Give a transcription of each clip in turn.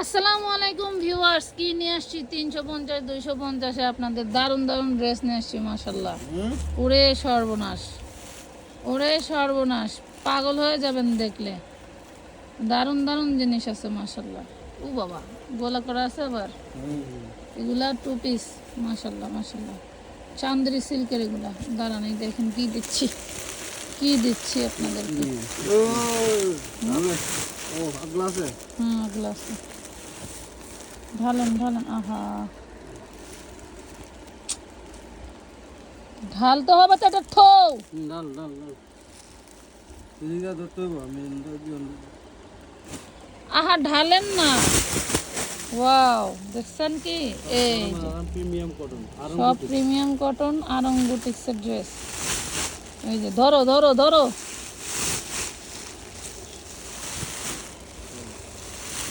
আসসালামু আলাইকুম ভিউয়ার্স কি নিয়ে আসছি? তিনশো পঞ্চাশ দুইশো পঞ্চাশে আপনাদের দারুণ দারুণ ড্রেস নিয়ে আসছি মাসাল্লাহ ওরে সর্বনাশ। ওরে সর্বনাশ। পাগল হয়ে যাবেন দেখলে। দারুণ দারুণ জিনিস আছে মাসাল্লাহ ও বাবা গোলা করা আছে আবার? এগুলা টু পিস মাসাল্লাহ মাসাল্লাহ চান্দ্রি সিল্কের এগুলা। দাঁড়ান এই দেখেন কি দিচ্ছি। কি দিচ্ছি আপনাদেরকে? হুম। গ্লাস ঢালেন ঢালেন আহা। ঢালতে হবে তো এটা থৌ। ডাল ডাল ডাল এদিকে ধরতে হবে আমি আহা ঢালেন না। ওয়াও দেখছেন কি? এই প্রিমিয়াম কটন আর সব প্রিমিয়াম কটন আরং বুটিক্সের ড্রেস এই যে ধরো ধরো ধরো।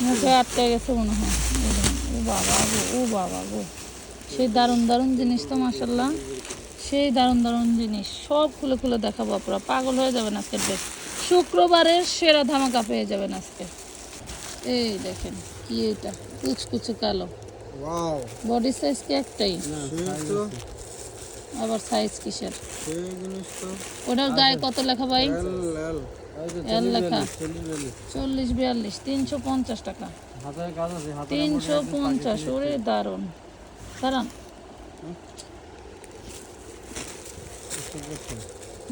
মুখে আটকে গেছে মনে হয়। বাবা গো ও বাবা গো। সেই দারুণ দারুণ জিনিস তো মাসাল্লাহ সেই দারুণ দারুণ জিনিস সব খুলে খুলে দেখাবো আপনারা পাগল হয়ে যাবেন আজকে ড্রেস শুক্রবারের সেরা ধামাকা পেয়ে যাবেন আজকে। এই দেখেন কি এটা? কুচকুচে কালো। বডি সাইজ কি একটাই? আবার সাইজ কিসের? ওটার গায়ে কত লেখা ভাই? লেখা চল্লিশ বিয়াল্লিশ তিনশো পঞ্চাশ টাকা। তিনশো পঞ্চাশ ওরে দারুণ দাঁড়ান।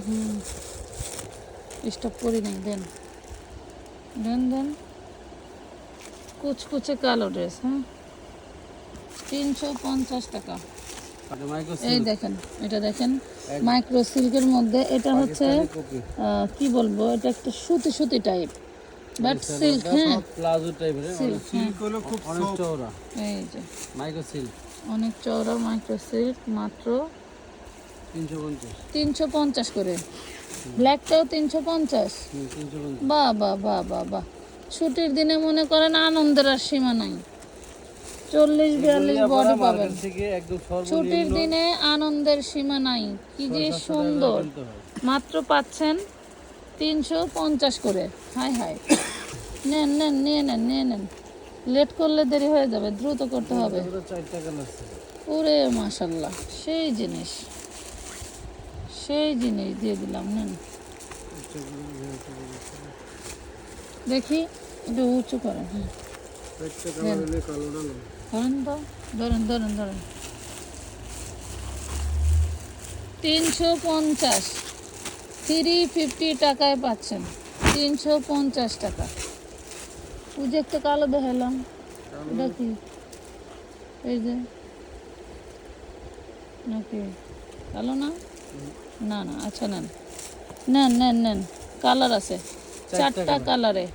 হুম। স্টপ করি নাই দেন। দেন দেন। কুচকুচে কালো ড্রেস হ্যাঁ? তিনশো পঞ্চাশ টাকা। এই দেখেন এটা দেখেন মাইক্রো সিল্কের মধ্যে এটা হচ্ছে কি বলব এটা একটা সুতি সুতি টাইপ বাট সিল্ক হ্যাঁ। প্লাজো টাইপের সিল্ক হ্যাঁ। হলো খুব অনেক চওড়া। এই যে। মাইক্রো সিল্ক অনেক চওড়া মাইক্রো সিল্ক মাত্র তিনশো পঞ্চাশ। করে। ব্ল্যাকটাও তিনশো পঞ্চাশ। তিনশো পঞ্চাশ। বাহ বাহ বাহ বাহ বাহ। ছুটির দিনে মনে করেন আনন্দের আর সীমা নাই। চল্লিশ বিয়াল্লিশ বডি পাবেন। ছুটির দিনে আনন্দের সীমা নাই। কি যে সুন্দর। মাত্র পাচ্ছেন তিনশো পঞ্চাশ করে। Hi hi. নেন নেন নিয়ে নেন নিয়ে নেন। লেট করলে দেরি হয়ে যাবে দ্রুত করতে হবে। ওরে মাশাল্লাহ সেই জিনিস। সেই জিনিস দিয়ে দিলাম নেন। দেখি একটু উঁচু করেন হ্যাঁ। ধরেন তো ধরেন ধরেন ধরেন তিনশো পঞ্চাশ। থ্রি ফিফটি টাকায় পাচ্ছেন। তিনশো পঞ্চাশ টাকা। পুজো একটা কালো দেখালাম। এটা কি? এই যে। নাকি? কালো না? না না আচ্ছা নেন। নেন নেন নেন। কালার আছে। চারটা কালারে।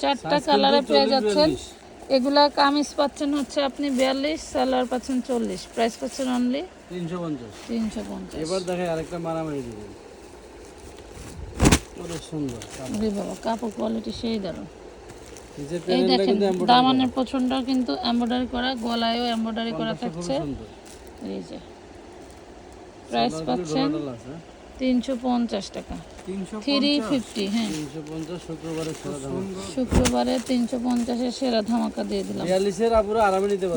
চারটা কালারে পেয়ে যাচ্ছেন। এগুলা কামিজ পাচ্ছেন হচ্ছে আপনি বিয়াল্লিশ সালোয়ার পাচ্ছেন চল্লিশ। প্রাইস পাচ্ছেন অনলি তিনশো পঞ্চাশ। তিনশো পঞ্চাশ। এবার দেখে আরেকটা মারামারি দিবেন। অনেক সুন্দর বাবা কাপড় কোয়ালিটি সেই দারুণ। এই দেখেন দামানের কিন্তু এমব্রয়ডারি করা গলায়ও এমব্রয়ডারি করা থাকছে। সুন্দর। এই যে প্রাইস পাচ্ছেন তিনশো পঞ্চাশ টাকা। থ্রি ফিফটি হ্যাঁ। শুক্রবারে তিনশো পঞ্চাশের সেরা ধামাকা দিয়ে দিলাম।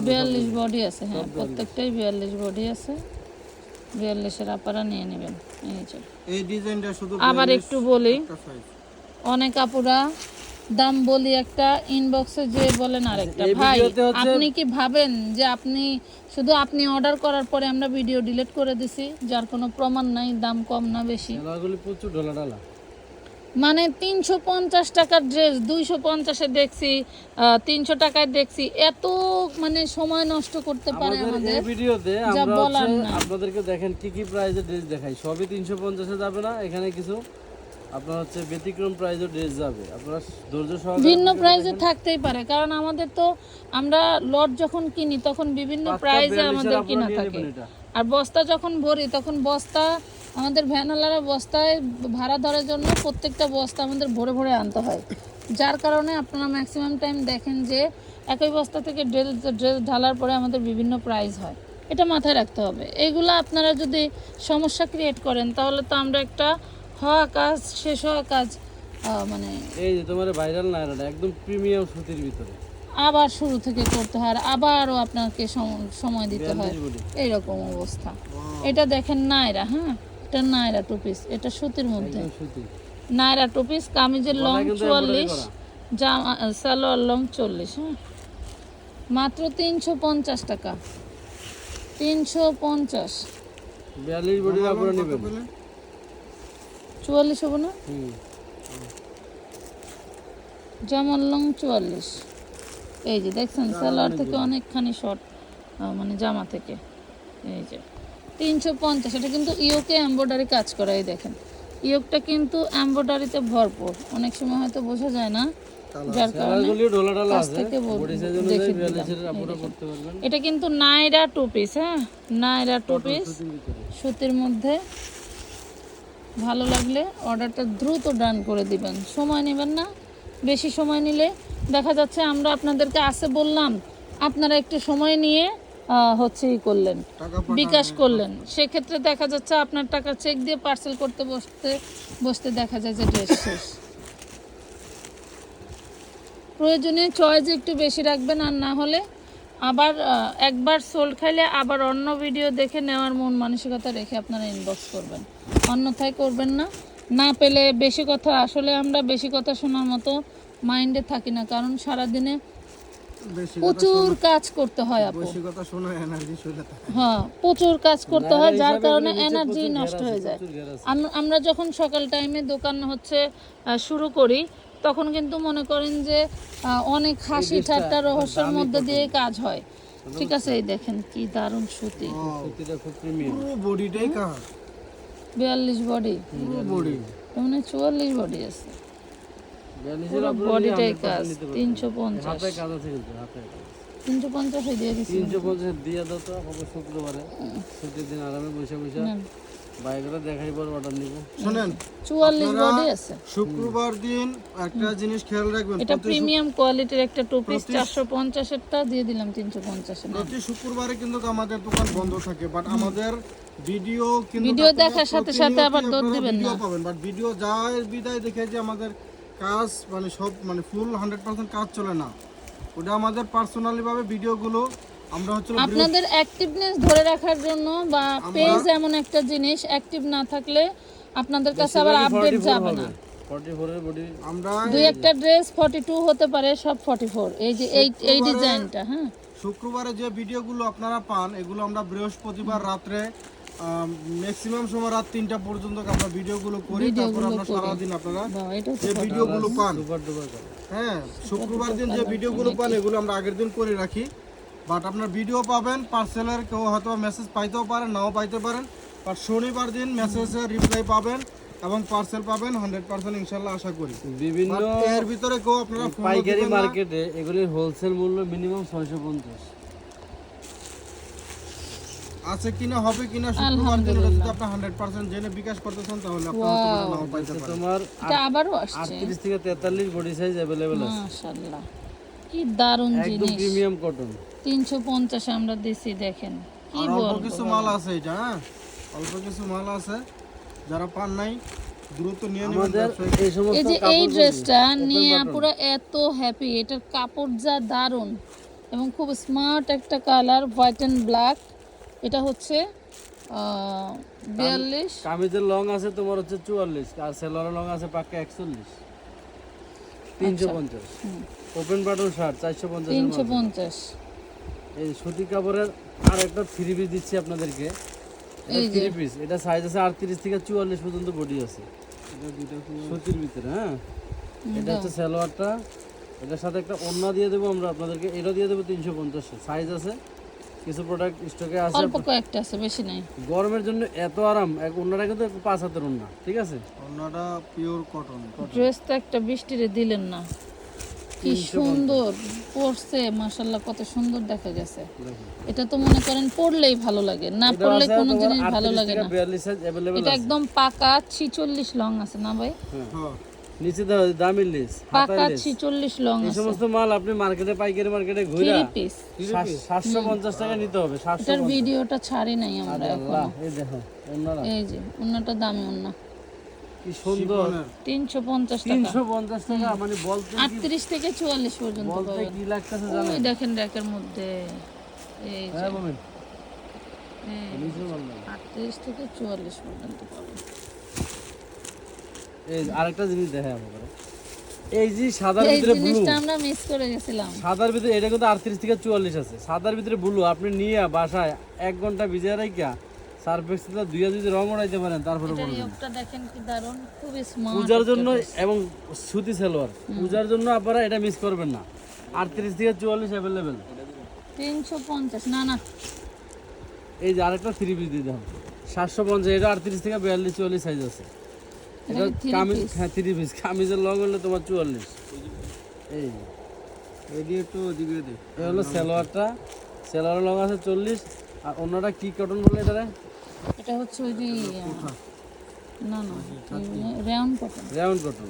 বিয়াল্লিশ বডি আছে হ্যাঁ প্রত্যেকটাই বিয়াল্লিশ বডি আছে। বিয়াল্লিশের আপারা নিয়ে নেবেন। এই আবার একটু বলি অনেক আপুরা দাম বলি একটা ইনবক্সে যে বলেন আরেকটা। ভাই আপনি কি ভাবেন যে আপনি শুধু আপনি অর্ডার করার পরে আমরা ভিডিও ডিলিট করে দিছি যার কোনো প্রমাণ নাই দাম কম না বেশি? প্রচুর ডলা ডালা মানে তিনশো পঞ্চাশ টাকার ড্রেস দুইশো পঞ্চাশে দেখছি তিনশো টাকায় দেখছি এত মানে সময় নষ্ট করতে পারে আমাদের ভিডিওতে যা বলার আপনাদেরকে দেখেন কি কি প্রাইজের ড্রেস দেখাই। সবই তিনশো পঞ্চাশে যাবে না এখানে কিছু আপনার হচ্ছে ব্যতিক্রম প্রাইজের ড্রেস যাবে। আপনারা ধৈর্য সহকারে ভিন্ন প্রাইজে থাকতেই পারে কারণ আমাদের তো আমরা লট যখন কিনি তখন বিভিন্ন প্রাইজে আমাদের কিনা থাকে। আর বস্তা যখন ভরি তখন বস্তা আমাদের ভ্যানওয়ালারা বস্তায় ভাড়া ধরার জন্য প্রত্যেকটা বস্তা আমাদের ভরে ভরে আনতে হয়। যার কারণে আপনারা ম্যাক্সিমাম টাইম দেখেন যে একই বস্তা থেকে ড্রেস ড্রেস ঢালার পরে আমাদের বিভিন্ন প্রাইজ হয়। এটা মাথায় রাখতে হবে। এগুলো আপনারা যদি সমস্যা ক্রিয়েট করেন তাহলে তো আমরা একটা হওয়া কাজ শেষ হওয়া কাজ মানে এই যে তোমার ভাইরাল নায়রাটা একদম প্রিমিয়াম সুতির ভিতরে। আবার শুরু থেকে করতে হয় আর আবারও আপনাকে সময় দিতে হয়। এইরকম অবস্থা। এটা দেখেন নায়রা হ্যাঁ? এটা নায়রা টু পিস এটা সুতির মধ্যে। নায়রা টু পিস কামিজের লং চুয়াল্লিশ জামা সালোয়ার লং চল্লিশ হ্যাঁ? মাত্র তিনশো পঞ্চাশ টাকা। তিনশো পঞ্চাশ। বিয়াল্লিশ বডি কাপড় নেবেন। চুয়াল্লিশ হব না? জামার লং চুয়াল্লিশ। এই যে দেখছেন সালোয়ার থেকে অনেকখানি শর্ট মানে জামা থেকে। এই যে তিনশো পঞ্চাশ এটা কিন্তু ইয়োকে এম্ব্রয়ডারি কাজ করা এই দেখেন। ইয়োকটা কিন্তু এম্ব্রয়ডারিতে ভরপুর। অনেক সময় হয়তো বোঝা যায় না যার কারণে থেকে দেখে এটা কিন্তু নাইরা টু পিস হ্যাঁ? নাইরা টু পিস সুতির মধ্যে। ভালো লাগলে অর্ডারটা দ্রুত ডান করে দিবেন। সময় নেবেন না বেশি সময় নিলে। দেখা যাচ্ছে আমরা আপনাদেরকে আসে বললাম আপনারা একটু সময় নিয়ে হচ্ছে ই করলেন বিকাশ করলেন। সেক্ষেত্রে দেখা যাচ্ছে আপনার টাকা চেক দিয়ে পার্সেল করতে বসতে বসতে দেখা যায় যে ড্রেস শেষ। প্রয়োজনে চয়েস একটু বেশি রাখবেন আর না হলে আবার একবার সোল্ড খাইলে আবার অন্য ভিডিও দেখে নেওয়ার মন মানসিকতা রেখে আপনারা ইনবক্স করবেন। অন্যথায় করবেন না। না পেলে বেশি কথা আসলে আমরা বেশি কথা শোনার মতো মাইন্ডে থাকি না কারণ সারাদিনে প্রচুর কাজ করতে হয় আপু। বেশি কথা শোনা এনার্জি শরীরে থাকে হ্যাঁ প্রচুর কাজ করতে হয় যার কারণে এনার্জি নষ্ট হয়ে যায়। আমরা যখন সকাল টাইমে দোকান হচ্ছে আহ, শুরু করি তখন কিন্তু মনে করেন যে অনেক হাসি ঠাট্টা রহস্যের মধ্যে দিয়ে কাজ হয়। ঠিক আছে এই দেখেন কি দারুণ সুতি পুরো বডিটাই কাজ বিয়াল্লিশ বডি পুরো বডি মানে চুয়াল্লিশ বডি আছে। পুরো বডিটাই কাজ নিতে পারবেন। তিনশো পঞ্চাশ। হাতে কাজ আছে কিন্তু হাতে তিনশো পঞ্চাশে দিয়ে দিচ্ছি তিনশো পঞ্চাশ দিয়ে দাও তো শুক্রবারে। ছুটির দিন আরামে বসে বসে। নেন। দেখাই পর অর্ডার নিব। শুনেন চুয়াল্লিশ বডি আছে। শুক্রবার দিন একটা জিনিস খেয়াল রাখবেন এটা প্রিমিয়াম কোয়ালিটির একটা টু পিস চারশো পঞ্চাশেরটা দিয়ে দিলাম তিনশো পঞ্চাশে প্রতি শুক্রবারে কিন্তু আমাদের দোকান বন্ধ থাকে বাট আমাদের ভিডিও কিন্তু ভিডিও দেখার সাথে সাথে আবার প্রতিনিয়তই দিবেন না। পাবেন বাট ভিডিও যায় বিদায় দেখে যে আমাদের কাজ মানে সব মানে ফুল হান্ড্রেড পার্সেন্ট কাজ চলে না। ওটা আমাদের পার্সোনালি ভাবে ভিডিওগুলো আপনাদের অ্যাক্টিভনেস ধরে রাখার জন্য বা পেজ এমন একটা জিনিস অ্যাক্টিভ না থাকলে আপনাদের কাছে আবার আপডেট যাবে না। দুই একটা ড্রেস 42 হতে পারে সব 44 এই যে এই এই ডিজাইনটা হ্যাঁ। শুক্রবারে যে ভিডিওগুলো আপনারা পান এগুলো আমরা বৃহস্পতিবার রাত্রে ম্যাক্সিমাম সময় রাত তিনটা পর্যন্ত আমরা ভিডিওগুলো করি তারপর আমরা সারাদিন আপনারা যে ভিডিওগুলো পান। হ্যাঁ শুক্রবার দিন যে ভিডিওগুলো পান এগুলো আমরা আগের দিন করে রাখি। বাট আপনার ভিডিও পাবেন পার্সেলের কেউ হয়তো মেসেজ পাইতেও পারেন নাও পাইতে পারেন। বাট শনিবার দিন মেসেজের রিপ্লাই পাবেন এবং পার্সেল পাবেন হান্ড্রেড পার্সেন্ট ইনশাল্লাহ আশা করি। বিভিন্ন এর ভিতরে কেউ আপনারা পাইকারি মার্কেটে এগুলির হোলসেল মূল্য মিনিমাম ছয়শো পঞ্চাশ। আছে কিনা হবে কিনা শুক্রবার দিন যদি আপনি হান্ড্রেড পার্সেন্ট জেনে বিকাশ করতেছেন তাহলে আপনি নাও পাইতে পারেন। তোমার এটা আবারও আসছে। আটত্রিশ থেকে তেতাল্লিশ বডি সাইজ অ্যাভেলেবেল আছে। মাশাআল্লাহ। কি দারুণ একদম প্রিমিয়াম কটন 350 আমরা দিছি দেখেন। কি অল্প কিছু মাল আছে এটা হ্যাঁ? অল্প কিছু মাল আছে যারা পান নাই দ্রুত নিয়ে এই যে এই ড্রেসটা নিয়ে। এত হ্যাপি এটার কাপড় যা দারুণ এবং খুব স্মার্ট একটা কালার হোয়াইট অ্যান্ড ব্ল্যাক এটা হচ্ছে আহ, বিয়াল্লিশ। কামিজের লং আছে তোমার হচ্ছে চুয়াল্লিশ আর সেলোয়ারের লং আছে পাক্কা একচল্লিশ। তিনশো পঞ্চাশ। ওপেন বাটন শার্ট চারশো পঞ্চাশ তিনশো পঞ্চাশ। এই সুতি কাপড়ের আর একটা থ্রি পিস দিচ্ছি আপনাদেরকে। থ্রি পিস এটা সাইজ আছে আটত্রিশ থেকে চুয়াল্লিশ পর্যন্ত বডি আছে। সুতির ভিতরে হ্যাঁ? এটা হচ্ছে সালোয়ারটা। এটার সাথে একটা ওড়না দিয়ে দেবো আমরা আপনাদেরকে। এটা দিয়ে দেবো তিনশো পঞ্চাশ। সাইজ আছে। কিছু প্রোডাক্ট স্টকে আছে। অল্প কয়েকটা আছে বেশি নাই। গরমের জন্য এত আরাম। এক ওড়নাটা কিন্তু পাঁচ হাতের ওড়না ঠিক আছে? অন্যটা পিওর কটন ড্রেসটা একটা বৃষ্টিরে দিলেন না। কি সুন্দর পড়ছে মাশাল্লাহ কত সুন্দর দেখা গেছে। এটা তো মনে করেন পড়লেই ভালো লাগে না পড়লে কোনো জিনিস ভালো লাগে না। এটা একদম পাকা 46 লং আছে না ভাই? হ্যাঁ। নিচে দামি লিস পাকা 46 লং আছে। সমস্ত মাল আপনি মার্কেটে পাইকারি মার্কেটে ঘুরে 750 টাকা নিতে হবে 750 ভিডিওটা ছাড়ি নাই আমরা এখন। এই দেখো এই যে অন্যটা দামি অন্য কি সুন্দর। টাকা। টাকা মানে বলতে কি- আটত্রিশ থেকে চুয়াল্লিশ পর্যন্ত বলতে কি লাগতেছে ওই দেখেন র্যাকের মধ্যে। এই হ্যাঁ বলেন। নিচে বললাম আটত্রিশ থেকে চুয়াল্লিশ পর্যন্ত পাবেন এই আরেকটা জিনিস দেখে আমাকে এই যে সাদার ভিতরে ব্লু জিনিসটা আমরা মিস করে গেছিলাম। সাদার ভিতরে এটা কিন্তু আটত্রিশ থেকে চুয়াল্লিশ আছে। সাদার ভিতরে ব্লু আপনি নিয়ে বাসায় এক ঘণ্টা ভিজে রাইকা সার্ফেক্স দুইয়া যদি রং উড়াইতে পারেন তারপরে এটার দেখেন কি দারুণ খুবই স্মার্ট পূজার জন্য এবং সুতি সালোয়ার। পূজার জন্য আপনারা এটা মিস করবেন না। আটত্রিশ থেকে চুয়াল্লিশ অ্যাভেলেবেল তিনশো পঞ্চাশ না না। এই যে আরেকটা থ্রি পিস দিতে হবে সাতশো পঞ্চাশ এটা আটত্রিশ থেকে বিয়াল্লিশ চুয়াল্লিশ সাইজ আছে। এটা এটা কামিজ হ্যাঁ থ্রি পিস কামিজের লং হলে তোমার চুয়াল্লিশ। এই যে। এদিকে একটু ওদিকে দে। এটা হলো সালোয়ারটা। সালোয়ারের লং আছে চল্লিশ। আর অন্যটা কি কটন বলে এটারে? এটা হচ্ছে ওই যে না না রাউন্ড কটন রাউন্ড কটন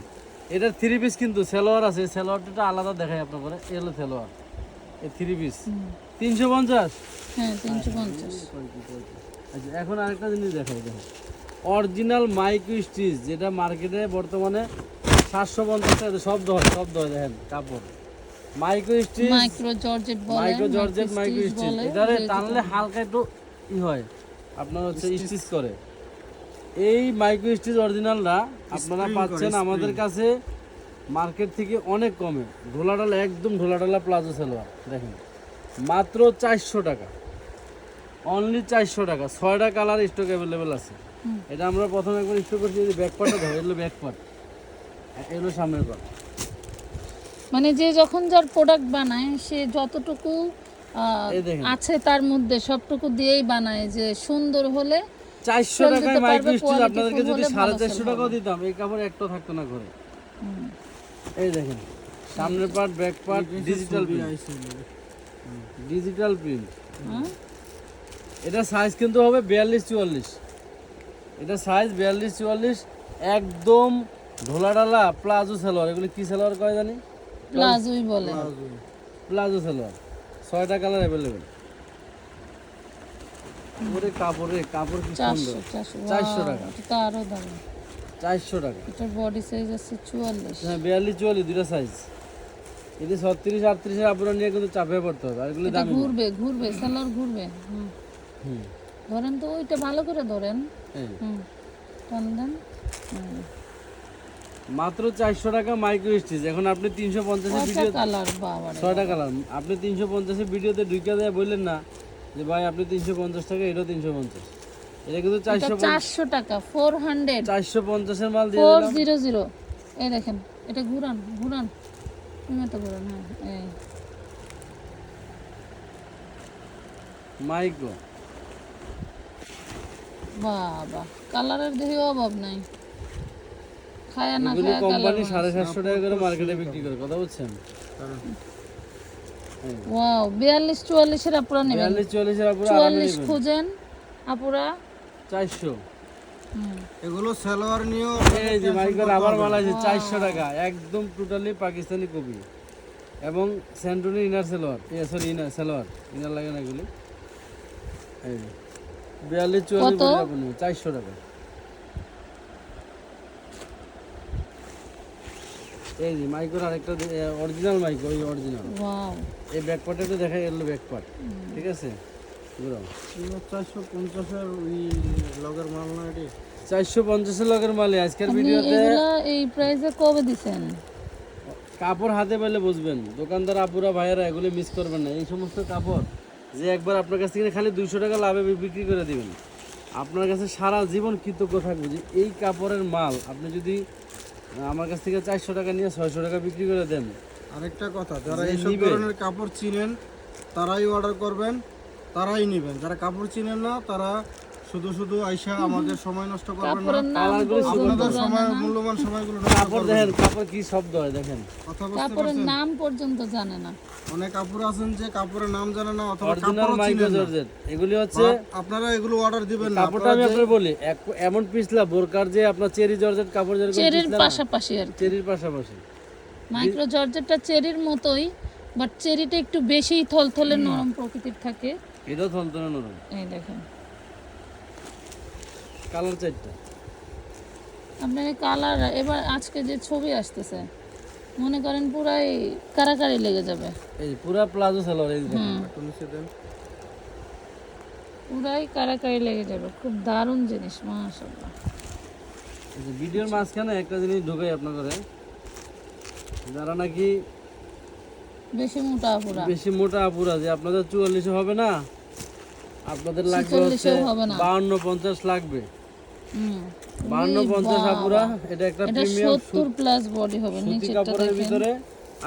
এটার থ্রি পিস কিন্তু সালোয়ার আছে সালোয়ারটা আলাদা দেখাই আপনার করে এই হলো সালোয়ার। এই থ্রি পিস তিনশো পঞ্চাশ? হ্যাঁ তিনশো পঞ্চাশ। আচ্ছা এখন আরেকটা জিনিস দেখাই দেখো অরিজিনাল মাইক্রো স্টিচ যেটা মার্কেটে বর্তমানে সাতশো পঞ্চাশ টাকা শব্দ হয় শব্দ হয় দেখেন কাপড়। Micro stitch micro georgette micro georgette micro stitch এটারে টানলে হালকা একটু ই হয়। আপনার হচ্ছে স্টিচ করে। এই মাইক্রো স্টিচ অরিজিনালটা আপনারা পাচ্ছেন আমাদের কাছে মার্কেট থেকে অনেক কমে। ঢোলাডালা একদম ঢোলাডালা প্লাজো সালোয়ার দেখেন। মাত্র চারশো টাকা। অনলি চারশো টাকা। ছয়টা কালার স্টক অ্যাভেলেবেল আছে। এটা আমরা প্রথমে একবার স্টক করছি যে ব্যাক পার্টটা ধরো এগুলো ব্যাক পার্ট এগুলো সামনের পার্ট মানে যে যখন যার প্রোডাক্ট বানায় সে যতটুকু। আছে তার মধ্যে সবটুকু দিয়েই বানায় যে সুন্দর হলে চারশো টাকায় দিতে মাইক্রো স্টিচ আপনাদেরকে যদি সাড়ে চারশো টাকাও দিতাম এই কাপড় একটা থাকতো না ঘরে। এই দেখেন সামনের part back part digital print digital print? এটা সাইজ কিন্তু হবে বিয়াল্লিশ চুয়াল্লিশ। এটা সাইজ বিয়াল্লিশ চুয়াল্লিশ একদম ঢোলাডালা প্লাজো সালোয়ার। এগুলো কি সালোয়ার কয় জানি? প্লাজোই বলে। প্লাজো সালোয়ার। ছয়টা কালার অ্যাভেলেবেল ওরে কাপড় রে কাপড় কি সুন্দর। চারশো চারশো। wow, টাকা। এটা আরও দামি। চারশো টাকা। এটার বডি সাইজ আছে চুয়াল্লিশ। হ্যাঁ বিয়াল্লিশ চুয়াল্লিশ দুটা সাইজ এটি ছত্রিশ আটত্রিশের আপনারা নিয়ে কিন্তু চাপে পড়তে হবে আর এগুলো এটা দামি ঘুরবে ঘুরবে সালোয়ার ঘুরবে হুম। হুম। ধরেন তো ওইটা ভালো করে ধরেন। হুম। টান দেন। হুম। মাত্র চারশো টাকা মাইক্রো স্টিচ। এখন আপনি তিনশো পঞ্চাশের ভিডিও ছয়টা কালার। আপনি তিনশো পঞ্চাশের ভিডিওতে ঢুকে দেয় বললেন না যে ভাই আপনি তিনশো পঞ্চাশ টাকা এটাও তিনশো পঞ্চাশ। এটা কিন্তু চারশো চারশো টাকা ফোর হান্ড্রেড চারশো পঞ্চাশের মাল দিয়ে ফোর জিরো জিরো এই দেখেন এটা ঘুরান ঘুরান। তুমি তো ঘুরান হ্যাঁ এই। মাইক্রো। বাবা কালারের দেখি অভাব নাই। খায়া না এগুলি কোম্পানি সাড়ে সাতশো টাকা করে মার্কেটে বিক্রি করে কথা বলছেন? ওয়াও বিয়াল্লিশ চুয়াল্লিশের আপুরা নেবেন। বিয়াল্লিশ চল্লিশের আপুরা আরামে চুয়াল্লিশ খুঁজেন আপুরা। চারশো। হুম। এগুলো সালোয়ার নিয়েও এই যে মাইক্রোর আবার মাল আছে চারশো টাকা একদম টোটালি পাকিস্তানি কপি। এবং স্যান্টনি inner salwar sorry inner salwar inner লাগে না এগুলি। এই। বিয়াল্লিশ চুয়াল্লিশ? চারশো টাকা। এই যে মাইক্রোর আরেকটা অরিজিনাল মাইক্রো ওই অরিজিনাল ওয়াও এই ব্যাক পার্টে তো দেখা গেল ব্যাক পার্ট ঠিক আছে। চারশো পঞ্চাশের ওই লগের মাল না এটি? চারশো পঞ্চাশের লগের মালে আজকের ভিডিওতে এই প্রাইসে কবে দিছেন? কাপড় হাতে পেলে বুঝবেন। দোকানদার আপুরা ভাইয়েরা এগুলি মিস করবেন না। এই সমস্ত কাপড় যে একবার আপনার কাছ থেকে খালি দুইশো টাকা লাভে বিক্রি করে দিবেন। আপনার কাছে সারা জীবন কৃতজ্ঞ থাকবে যে এই কাপড়ের মাল আপনি যদি আমার কাছ থেকে চারশো টাকা নিয়ে ছয়শো টাকা বিক্রি করে দেন। আরেকটা কথা যারা এই এইসব ধরনের কাপড় চিনেন তারাই অর্ডার করবেন তারাই নেবেন। যারা কাপড় চিনেন না তারা শুধু শুধু আইসা আমাদের সময় নষ্ট করবেন না। কাপড়ের নাম কালারগুলো পর্যন্ত আপনাদের সময় মূল্যবান সময়গুলো কাপড় দেখেন কাপড় কি শব্দ হয় দেখেন। কাপড়ের নাম পর্যন্ত জানে না। অনেক কাপড় আছেন যে কাপড়ের নাম জানে না অথবা চিনেন না। এগুলি হচ্ছে আপনারা এগুলো অর্ডার দিবেন না কাপড়টা আমি বলি এমন পিছলা বোরকার যে আপনার চেরি জর্জেট কাপড় যেরকম চেরির পাশাপাশি আর চেরির পাশাপাশি। মাইক্রো জর্জেটটা চেরির মতোই বাট চেরিটা একটু বেশিই থলথলে নরম প্রকৃতির থাকে। এটাও থলতলে নরম। এই দেখেন। কালার চারটা। আপনার কালার এবার আজকে যে ছবি আসতেছে মনে করেন পুরাই কারাকারি লেগে যাবে। এই পুরা প্লাজো সালোয়ার এই দেখেন। দেন। পুরাই কারাকারি লেগে যাবে খুব দারুণ জিনিস মাশাআল্লাহ। এই যে ভিডিওর মাঝখানে একটা জিনিস ঢুকাই আপনার করে যারা নাকি বেশি মোটা আপুরা বেশি মোটা আপুরা যে আপনাদের চুয়াল্লিশে হবে না আপনাদের লাগবে হচ্ছে 46 হবে না। বাউন্ন পঞ্চাশ লাগবে। হুম পঞ্চাশ আপুরা এটা একটা প্রিমিয়াম সত্তর প্লাস বডি হবে সুতি কাপড়ের ভিতরে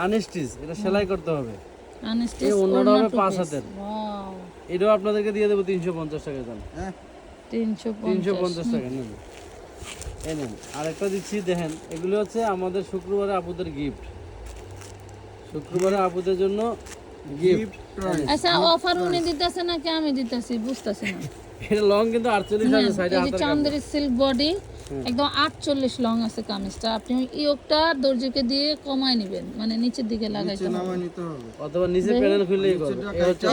আনস্টিচ এটা সেলাই করতে হবে। আনস্টিচ অন্যটা হবে পাঁচ হাতের। এটাও আপনাদেরকে দিয়ে দেবো তিনশো পঞ্চাশ টাকা দাম। হ্যাঁ। তিনশো তিনশো পঞ্চাশ। পঞ্চাশ টাকা নেন। এই নেন আরেকটা দিচ্ছি দেখেন এগুলো হচ্ছে আমাদের শুক্রবারে আপুদের গিফট শুক্রবারে আপুদের জন্য গিফট আচ্ছা অফার উনি দিতেছে নাকি আমি দিতেছি? বুঝতেছি না। এটা লং কিন্তু আটচল্লিশ আছে সাইডে হাতের চান্দেরি সিল্ক বডি একদম আটচল্লিশ লং আছে কামিজটা। আপনি ইয়োগটা দর্জিকে দিয়ে কমায় নেবেন মানে নিচের দিকে লাগাইতে হবে। নিতে হবে। অথবা নিচে প্যানেল খুললেই এই হচ্ছে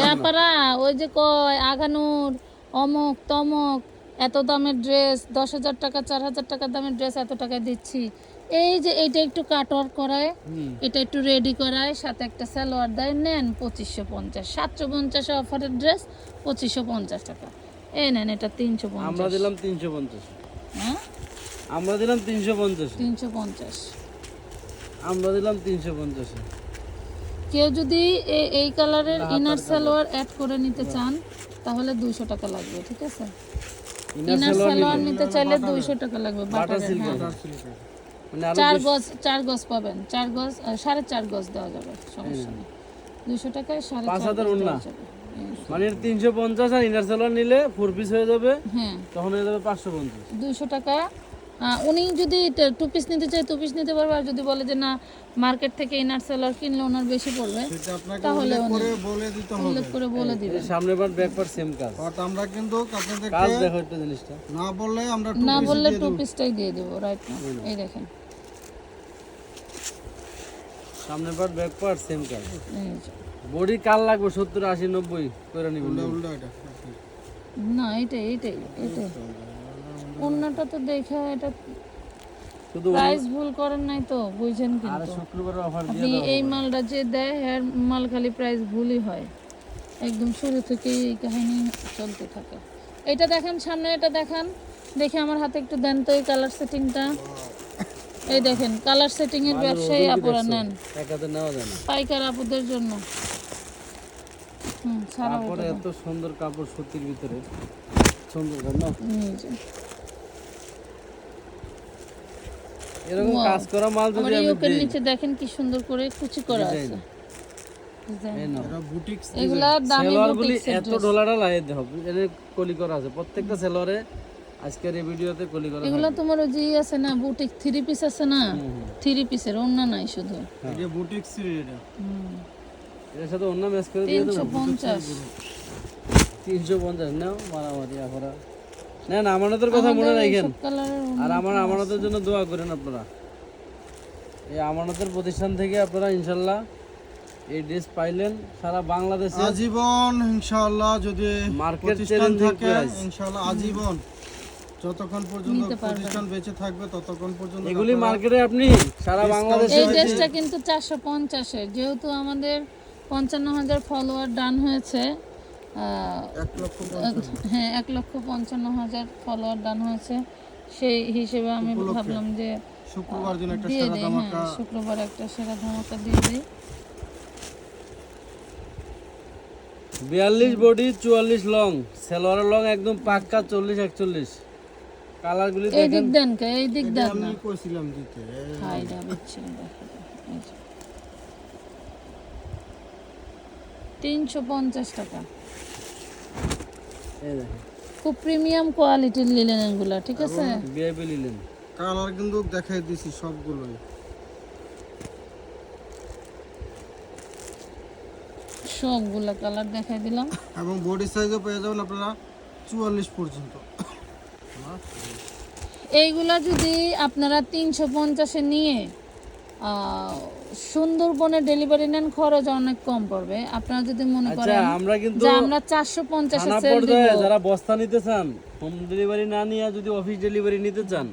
ওই যে কয় আগানুর অমুক তমক এত দামের ড্রেস দশ হাজার টাকা চার হাজার টাকা দামের ড্রেস এত টাকায় দিচ্ছি। এই যে এটা একটু কাটওয়ার করায় এটা একটু রেডি করায় সাথে একটা সালোয়ার দেয় নেন পঁচিশশো পঞ্চাশ। সাতশো পঞ্চাশ অফারের ড্রেস পঁচিশশো পঞ্চাশ টাকা। এই নেন এটা তিনশো আমরা দিলাম তিনশো পঞ্চাশ। হ্যাঁ? আমরা দিলাম তিনশো পঞ্চাশ। তিনশো পঞ্চাশ। আমরা দিলাম তিনশো পঞ্চাশ। কেউ যদি এ- এই কালারের ইনার সালোয়ার অ্যাড করে নিতে চান তাহলে দুইশো টাকা লাগবে ঠিক আছে? ইনার সালোয়ার নিতে চাইলে দুইশো টাকা লাগবে বাটারের হ্যাঁ। মানে চার গজ চার গজ পাবেন চার গজ সাড়ে চার গজ দেওয়া যাবে সমস্যা নেই। দুইশো টাকায় সাড়ে চার গজ দেওয়া যাবে। মানে তিনশো পঞ্চাশ আর ইনার সালোয়ার নিলে ফোর পিস হয়ে যাবে। হ্যাঁ তখন হয়ে যাবে পাঁচশো পঞ্চাশ। দুইশো টাকা। উনি যদি টু পিস নিতে চায় টু পিস নিতে পারবে। আর যদি বলে যে না মার্কেট থেকে ইনার সেলার কিনলে ওনার বেশি পড়বে তাহলে উল্লেখ করে বলে দিতে হবে। উল্লেখ করে বলে দিবেন। সামনে বার ব্যাক পার সেম কাজ। আমরা কিন্তু আপনাদেরকে কাজ দেখো একটা জিনিসটা। না বললে আমরা না বললে টু পিসটাই দিয়ে দেবো রাইট এই দেখেন। সামনে পার ব্যাক পার সেম কাজ। এই যে। বডি কাল লাগবে সত্তর আশি নব্বই করে নিবেন এটা না এইটাই এইটাই এইটাই অন্যটা তো দেখে এটা শুধু প্রাইস ভুল করেন নাই তো বুঝছেন আর কিন্তু শুক্রবারে অফার দিয়ে আপনি এই মালটা যে দেয় হ্যার মাল খালি প্রাইস ভুলই হয়। একদম শুরু থেকেই এই কাহিনী চলতে থাকে। এটা দেখেন সামনে এটা দেখান। দেখে আমার হাতে একটু দেন তো এই কালার সেটিংটা এই দেখেন কালার সেটিং এর ব্যবসায়ী আপনারা নেন। এক হাতে নেওয়া যায় না। পাইকার আপুদের জন্য। হুম সারা কাপড়ে এত সুন্দর কাপড় সুতির ভিতরে। সুন্দর না এরকম কাজ করা মাল যদি আমি দিই। নিচে দেখেন কি সুন্দর করে কুচি করা আছে। বুটিক্স এগুলা দামি গুলি এত ডলারটা লাগিয়ে দিতে হবে এর কলি করা আছে। প্রত্যেকটা সেলোয়ারে আজকের এই ভিডিওতে কলি করা এগুলো তোমার ওই যে আছে না বুটিক থ্রি পিস আছে না? থ্রি পিসের অন্য নাই শুধু। এটা বুটিক্স এটা। হুম। এর সাথে অন্য ম্যাচ করে দিয়ে তিনশো দেবো পঞ্চাশ। তিনশো পঞ্চাশ। নাও মারামারি আপনারা নেন আমানতের কথা মনে রাখেন। আর আমার আমানতের জন্য দোয়া করেন আপনারা। এই আমানতের প্রতিষ্ঠান থেকে আপনারা ইনশাল্লাহ এই ড্রেস পাইলেন সারা বাংলাদেশে আজীবন ইনশাআল্লাহ যদি মার্কেট প্রতিষ্ঠান থাকে ইনশাআল্লাহ আজীবন। যতক্ষণ পর্যন্ত প্রতিষ্ঠান বেঁচে থাকবে ততক্ষণ পর্যন্ত এগুলি মার্কেটে আপনি সারা বাংলাদেশে এই ড্রেসটা কিন্তু চারশো পঞ্চাশের যেহেতু আমাদের পঞ্চান্ন হাজার ফলোয়ার ডান হয়েছে হ্যাঁ এক লক্ষ পঞ্চান্ন হাজার ফলোয়ার ডান হয়েছে। সেই হিসেবে আমি ভাবলাম যে শুক্রবার দিন একটা সেরা ধামাকা। হ্যাঁ শুক্রবার একটা সেরা ধামাকা দিয়ে দিই। বিয়াল্লিশ বডি চুয়াল্লিশ লং সেলোয়ারের লং একদম পাক্কা চল্লিশ একচল্লিশ। কালারগুলি এই দিক দেন কে এই দিক দেন আমি কইছিলাম দিতে। হাই দা। তিনশো পঞ্চাশ টাকা। খুব প্রিমিয়াম কোয়ালিটির এগুলা ঠিক আছে? বিআইপি কালার কিন্তু দেখাই দিছি সবগুলোই। সবগুলা কালার দেখাই দিলাম। এবং বডি সাইজও পেয়ে যাবেন আপনারা চুয়াল্লিশ পর্যন্ত। এইগুলা যদি আপনারা তিনশো পঞ্চাশে নিয়ে সুন্দরবনে ডেলিভারি নেন খরচ অনেক কম পড়বে। আপনারা যদি মনে আচ্ছা করেন আমরা কিন্তু আমরা চারশো পঞ্চাশে সেল দিব। যারা বস্তা নিতে চান হোম ডেলিভারি না নিয়ে যদি অফিস ডেলিভারি নিতে চান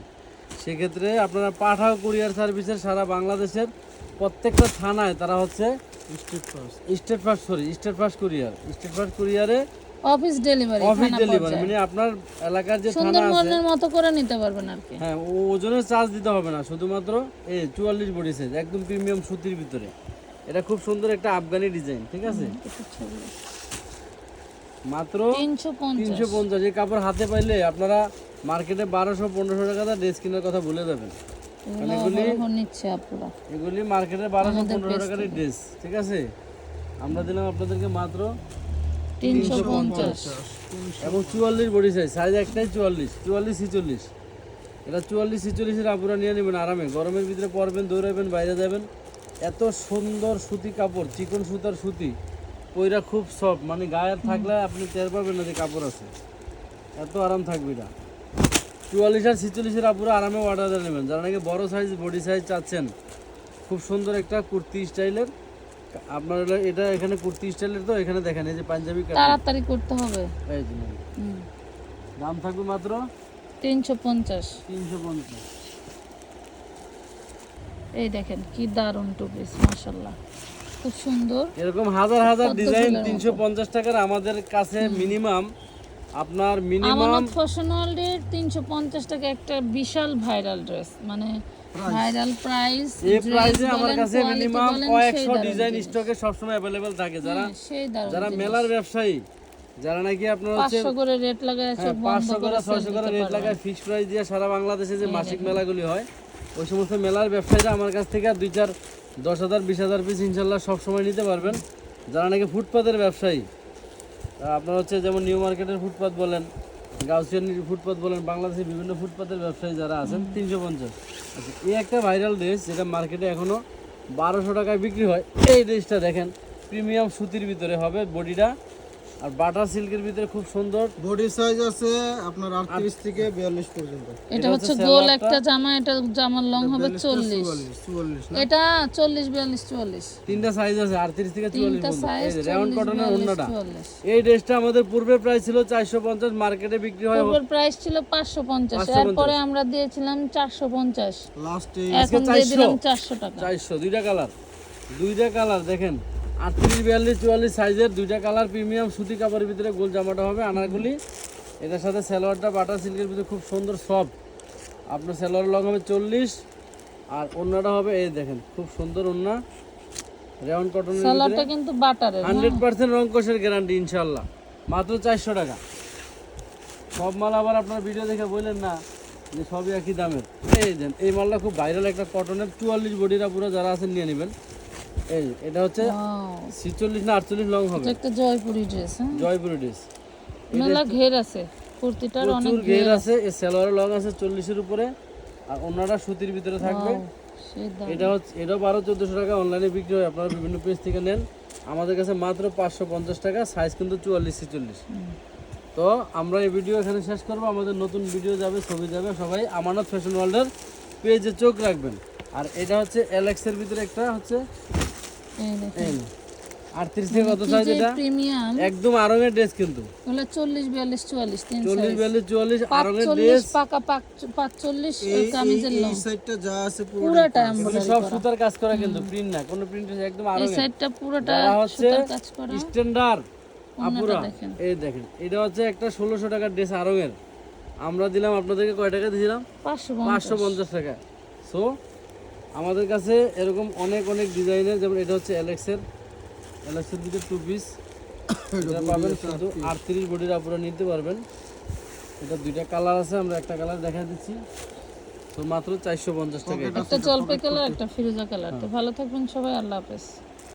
সেক্ষেত্রে আপনারা পাঠাও কুরিয়ার সার্ভিসের সারা বাংলাদেশের প্রত্যেকটা থানায় তারা হচ্ছে Steadfast Steadfast sorry Steadfast courier Steadfast কুরিয়ারে অফিস ডেলিভারি অফিস ডেলিভারি মানে আপনার এলাকার যে থানা আছে। মতো করে নিতে পারবেন আর কি। হ্যাঁ ওজনের চার্জ দিতে হবে না শুধুমাত্র এই চুয়াল্লিশ বডি সাইজ একদম প্রিমিয়াম সুতির ভিতরে। এটা খুব সুন্দর একটা আফগানি ডিজাইন ঠিক আছে? মাত্র তিনশো পঞ্চাশ। তিনশো পঞ্চাশ। এই কাপড় হাতে পাইলে আপনারা মার্কেটে বারোশো পনেরোশো টাকা ড্রেস কেনার কথা ভুলে যাবেন। এগুলো অহরহ নিচ্ছে আপুরা। এগুলি মার্কেটে বারোশো পনেরো টাকার ড্রেস ঠিক আছে? আমরা দিলাম আপনাদেরকে মাত্র তিনশো পঞ্চাশ। এবং চুয়াল্লিশ বডি সাইজ সাইজ একটাই চুয়াল্লিশ চুয়াল্লিশ ছিচল্লিশ। এটা চুয়াল্লিশ ছিচল্লিশের আপুরা নিয়ে নেবেন আরামে। গরমের ভিতরে পরবেন, দৌড়াবেন, বাইরে যাবেন। এত সুন্দর সুতি কাপড়, চিকন সুতার সুতি। পইরা খুব সফট মানে গায়ের থাকলে আপনি টের পাবেন না যে কাপড় আছে। এত আরাম থাকবে এটা। চুয়াল্লিশ আর ছিচল্লিশের আপুরা আরামে অর্ডার নেবেন। যারা নাকি বড় সাইজ বডি সাইজ চাচ্ছেন, খুব সুন্দর একটা কুর্তি স্টাইলের। আপনার এটা এখানে কুর্তি স্টাইলের তো এখানে দেখেন এই যে পাঞ্জাবি। তাড়াতাড়ি করতে হবে। এই যে দাম থাকবে মাত্র? তিনশো পঞ্চাশ। তিনশো পঞ্চাশ। এই দেখেন কি দারুণ টু পিস মাশাল্লাহ খুব সুন্দর। এরকম হাজার হাজার ডিজাইন ফুলের তিনশো পঞ্চাশ টাকার আমাদের কাছে মিনিমাম। আপনার মিনিমাম আমানত ফ্যাশন ওয়ার্ল্ডের তিনশো পঞ্চাশ টাকা একটা বিশাল ভাইরাল ড্রেস মানে ভাইরাল প্রাইস এই প্রাইসে আমার কাছে মিনিমাম কয়েকশো ডিজাইন স্টকে সবসময় অ্যাভেলেবেল থাকে। যারা যারা মেলার ব্যবসায়ী যারা নাকি আপনার হচ্ছে পাঁচশো করে রেট লাগায় চোখ বন্ধ পাঁচশো করে করে ছয়শো করে রেট লাগায় ফিক্স প্রাইস দিয়ে সারা বাংলাদেশে যে মাসিক মেলাগুলি হয় ওই সমস্ত মেলার ব্যবসায়ীরা আমার কাছ থেকে দুই চার দশ হাজার বিশ হাজার পিস ইনশাল্লাহ সবসময় নিতে পারবেন। যারা নাকি ফুটপাতের ব্যবসায়ী আপনার হচ্ছে যেমন নিউ মার্কেটের ফুটপাত বলেন গাউসিয়ান ফুটপাথ বলেন, বাংলাদেশের বিভিন্ন ফুটপাথের ব্যবসায়ী যারা আছেন, তিনশো পঞ্চাশ। আচ্ছা এই একটা ভাইরাল ড্রেস যেটা মার্কেটে এখনও বারোশো টাকায় বিক্রি হয়। এই ড্রেসটা দেখেন, প্রিমিয়াম সুতির ভিতরে হবে, বডিটা আর বাটার সিল্কের ভিতরে খুব সুন্দর। বডি সাইজ আছে আপনার আটত্রিশ থেকে বিয়াল্লিশ পর্যন্ত। এটা হচ্ছে গোল একটা জামা এটা জামার লং হবে চল্লিশ। চুয়াল্লিশ চুয়াল্লিশ এটা চল্লিশ বিয়াল্লিশ চুয়াল্লিশ। তিনটা সাইজ আছে আটত্রিশ থেকে চুয়াল্লিশ তিনটা সাইজ রেওয়ান কটনের অন্যটা এই ড্রেসটা আমাদের পূর্বের প্রাইস ছিল চারশো পঞ্চাশ মার্কেটে বিক্রি হয় পূর্বের প্রাইস ছিল পাঁচশো পঞ্চাশ এরপরে আমরা দিয়েছিলাম চারশো পঞ্চাশ। লাস্টে এখন দিয়ে দিলাম চারশো। টাকা। চারশো দুইটা কালার দুইটা কালার দেখেন। আটত্রিশ বিয়াল্লিশ চুয়াল্লিশ সাইজের দুইটা কালার প্রিমিয়াম সুতি কাপড়ের ভিতরে গোল জামাটা হবে আনারগুলি এটার সাথে সালোয়ারটা বাটার সিল্কের ভিতরে খুব সুন্দর সফট। আপনার সালোয়ার লং হবে চল্লিশ আর অন্যটা হবে এই দেখেন খুব সুন্দর অন্য রেওয়ান কটনের কিন্তু বাটারের হান্ড্রেড পার্সেন্ট রঙ্কশের গ্যারান্টি ইনশাল্লাহ মাত্র চারশো টাকা। সব মাল আবার আপনার ভিডিও দেখে বললেন না যে সবই একই দামের। এই দেন এই মালটা খুব ভাইরাল একটা কটনের চুয়াল্লিশ বডিরা পুরো যারা আছেন নিয়ে নেবেন। এই এটা হচ্ছে Wow, ছিচল্লিশ না আটচল্লিশ লং হবে। এটা একটা জয়পুরি ড্রেস হ্যাঁ? জয়পুরি ড্রেস মেলা ঘের আছে কুর্তিটার অনেক ঘের আছে। এই সালোয়ারের লং আছে চল্লিশের উপরে আর অন্যটা সুতির ভিতরে থাকবে। এটা হচ্ছে এটাও বারো চোদ্দোশো টাকা অনলাইনে বিক্রি হয় আপনারা বিভিন্ন পেজ থেকে নেন। আমাদের কাছে মাত্র পাঁচশো পঞ্চাশ টাকা সাইজ কিন্তু চুয়াল্লিশ ছেচল্লিশ। তো আমরা এই ভিডিও এখানে শেষ করব আমাদের নতুন ভিডিও যাবে ছবি যাবে সবাই আমানত ফ্যাশন ওয়ার্ল্ডের পেজে চোখ রাখবেন। আর এটা হচ্ছে এলেক্সের ভিতরে একটা হচ্ছে এই দেখেন। এই আটত্রিশ থেকে কত সাইজ এটা প্রিমিয়াম। একদম আরঙের ড্রেস কিন্তু। ওগুলো চল্লিশ বিয়াল্লিশ চুয়াল্লিশ তিন চল্লিশ বিয়াল্লিশ চুয়াল্লিশ আরঙের পাঁচচল্লিশ ড্রেস। পাকা পাঁচ- পাঁচচল্লিশ এই কামিজের লং। এই সাইডটা যা আছে পুরো পুরোটা সব সুতার কাজ করা কিন্তু প্রিন্ট না কোনো প্রিন্ট একদম এই সাইডটা পুরোটা হচ্ছে সুতার কাজ করা। স্ট্যান্ডার্ড আপুরা এই দেখেন এটা হচ্ছে একটা ষোলোশো টাকার ড্রেস আরঙের আমরা দিলাম আপনাদেরকে কয় টাকা দিয়েছিলাম? পাঁচশো পাঁচশো পঞ্চাশ টাকা। সো আমাদের কাছে এরকম অনেক অনেক ডিজাইনের যেমন এটা হচ্ছে অ্যালেক্সের অ্যালেক্সের দিকে টু পিস এটা পাবেন শুধু আটত্রিশ বডির আপনারা নিতে পারবেন। এটা দুইটা কালার আছে আমরা একটা কালার দেখা দিচ্ছি। তো মাত্র চারশো পঞ্চাশ টাকা। এটা। একটা জলপাই কালার একটা ফিরোজা কালার তো ভালো থাকবেন সবাই আল্লাহ হাফেজ।